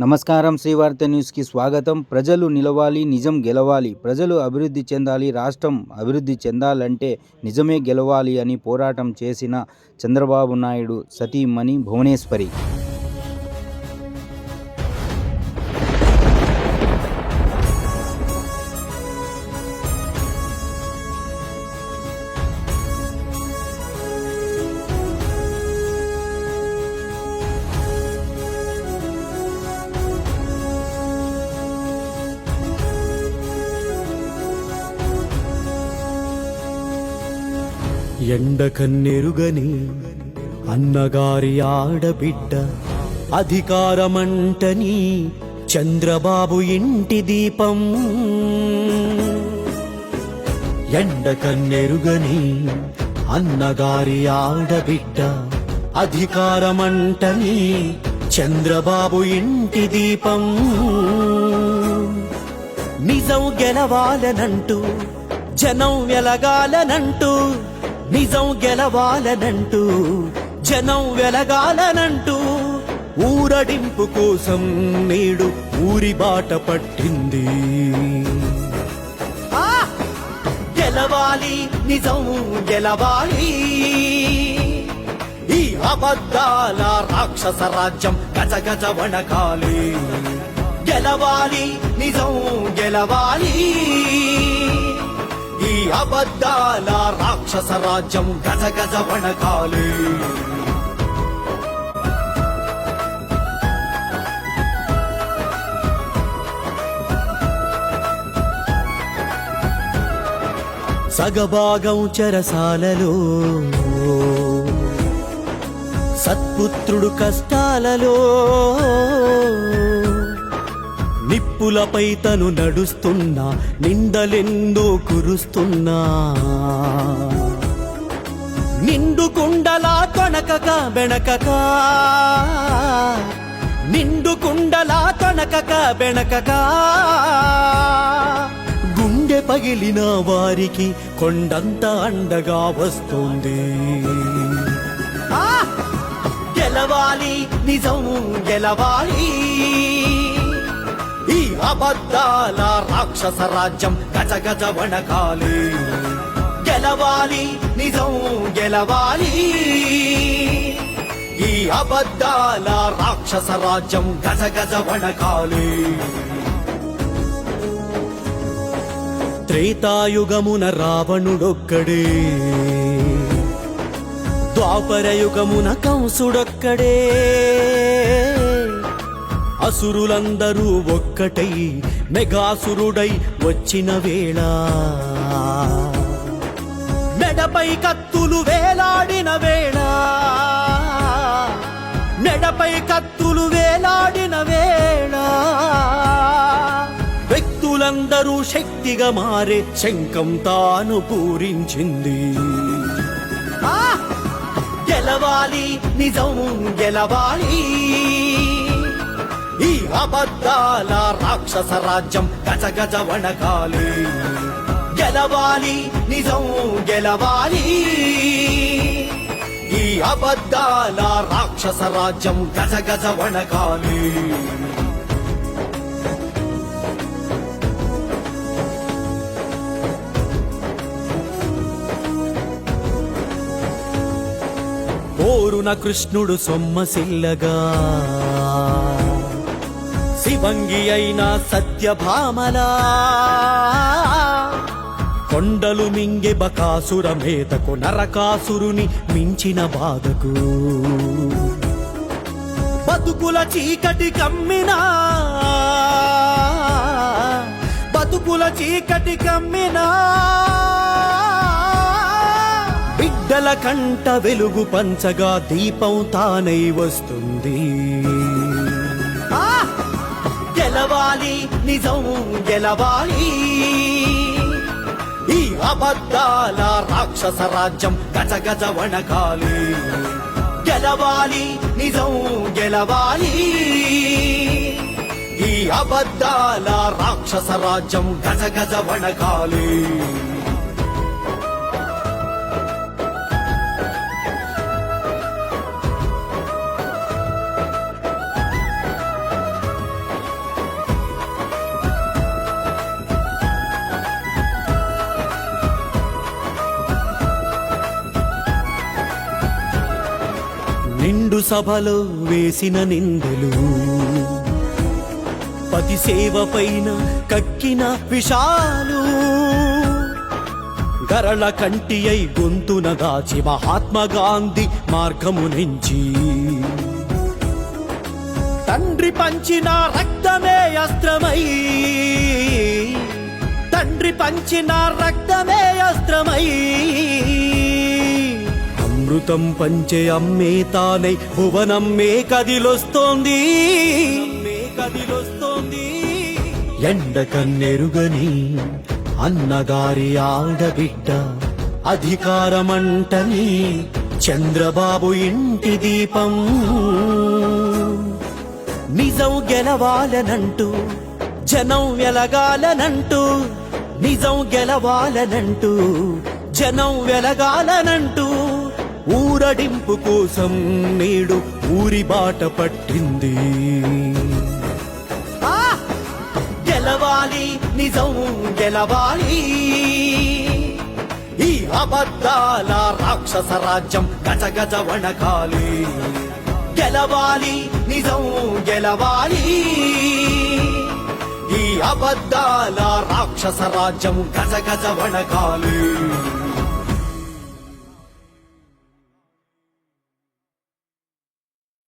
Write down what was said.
నమస్కారం శ్రీవార్త న్యూస్కి స్వాగతం. ప్రజలు నిలవాలి నిజం గెలవాలి. ప్రజలు అభివృద్ధి చెందాలి రాష్ట్రం అభివృద్ధి చెందాలంటే నిజమే గెలవాలి అని పోరాటం చేసిన చంద్రబాబు నాయుడు సతీమణి భువనేశ్వరి. ఎండ కన్నెరుగని అన్నగారి ఆడబిడ్డ అధికారమంటని చంద్రబాబు ఇంటి దీపం. ఎండ కన్నెరుగని అన్నగారి ఆడబిడ్డ అధికారమంటని చంద్రబాబు ఇంటి దీపం. నిజం గెలవాలనంటూ జనం వెలగాలనంటూ నిజం గెలవాలనంటూ జనం వెలగాలనంటూ ఊరడింపు కోసం నేడు ఊరి బాట పట్టింది. ఆ! గెలవాలి నిజం గెలవాలి. ఈ అబద్ధాల రాక్షస రాజ్యం గజ గజ వణకాలి. గెలవాలి నిజం గెలవాలి. అబద్ధాల రాక్షస రాజ్యం గజ గజ వణకాలి సగభాగం చెరసాలలో సత్పుత్రుడు కష్టాలలో నిప్పులపై తను నడుస్తున్నా నిందలెందో కురుస్తున్నా. నిండు కుండలా తొణకక బెణకక. నిండు కుండలా తొణకక బెణకక. గుండె పగిలిన వారికి కొండంత అండగా వస్తుంది. గెలవాలి నిజం గెలవాలి. ఈ అబద్ధాల రాక్షస రాజ్యం గజ గజ వణకాలి గెలవాలి నిజం గెలవాలి. ఈ అబద్ధాల రాక్షస రాజ్యం గజ గజ వణకాలి త్రేతాయుగమున రావణుడొక్కడే. ద్వాపరయుగమున కంసుడొక్కడే. అసురులందరూ ఒక్కటై మెగాసురుడై వచ్చిన వేళ. మెడపై కత్తులు వేలాడిన వేళ. మెడపై కత్తులు వేలాడిన వేళ. వ్యక్తులందరూ శక్తిగా మారే శంఖం తాను పూరించింది. గెలవాలి నిజం గెలవాలి. ఈ అబద్ధాల రాక్షస రాజ్యం గజ గజ వణకాలి గెలవాలి నిజం గెలవాలి. ఈ అబద్ధాల రాక్షస రాజ్యం గజ గజ వణకాలి కోరున కృష్ణుడు సొమ్మసిల్లగా శివంగి అయిన సత్యభామలా. కొండలు మింగే బకాసుర మేతకు నరకాసురుని మించిన బాధకు. బతుకుల చీకటి కమ్మినా. బతుకుల చీకటి కమ్మినా. బిడ్డల కంట వెలుగు పంచగా దీపం తానై వస్తుంది. గెలవాలి నిజం గెలవాలి. ఈ అబద్ధాల రాక్షస రాజ్యం గజ గజ వణకాలి. గెలవాలి నిజం గెలవాలి. ఈ అబద్ధాల రాక్షస రాజ్యం గజ గజ వణకాలి. నిండు సభలో వేసిన నిందలు. పతి సేవ పైన కక్కిన విషాలు. గరళ కంటి అయి గొంతున దాచి మహాత్మా గాంధీ మార్గము నుంచి. తండ్రి పంచిన రక్తమే అస్త్రమై. తండ్రి పంచిన రక్తమే అస్త్రమై. అమృతం పంచే అమ్మే తానై భువనమ్మే కదిలొస్తోంది. మే కదిలొస్తోంది. ఎండ కన్నెరుగని అన్నగారి ఆడబిడ్డ అధికారమంటని చంద్రబాబు ఇంటి దీపం. నిజం గెలవాలనంటూ జనం వెలగాలనంటూ నిజం గెలవాలనంటూ జనం వెలగాలనంటూ ఊరడింపు కోసం నేడు ఊరి బాట పట్టింది. ఆ! గెలవాలి నిజం గెలవాలి. ఈ అబద్ధాల రాక్షస రాజ్యం గజ గజ వణకాలి. గెలవాలి నిజం గెలవాలి. ఈ అబద్ధాల రాక్షస రాజ్యం గజ గజ వణకాలి.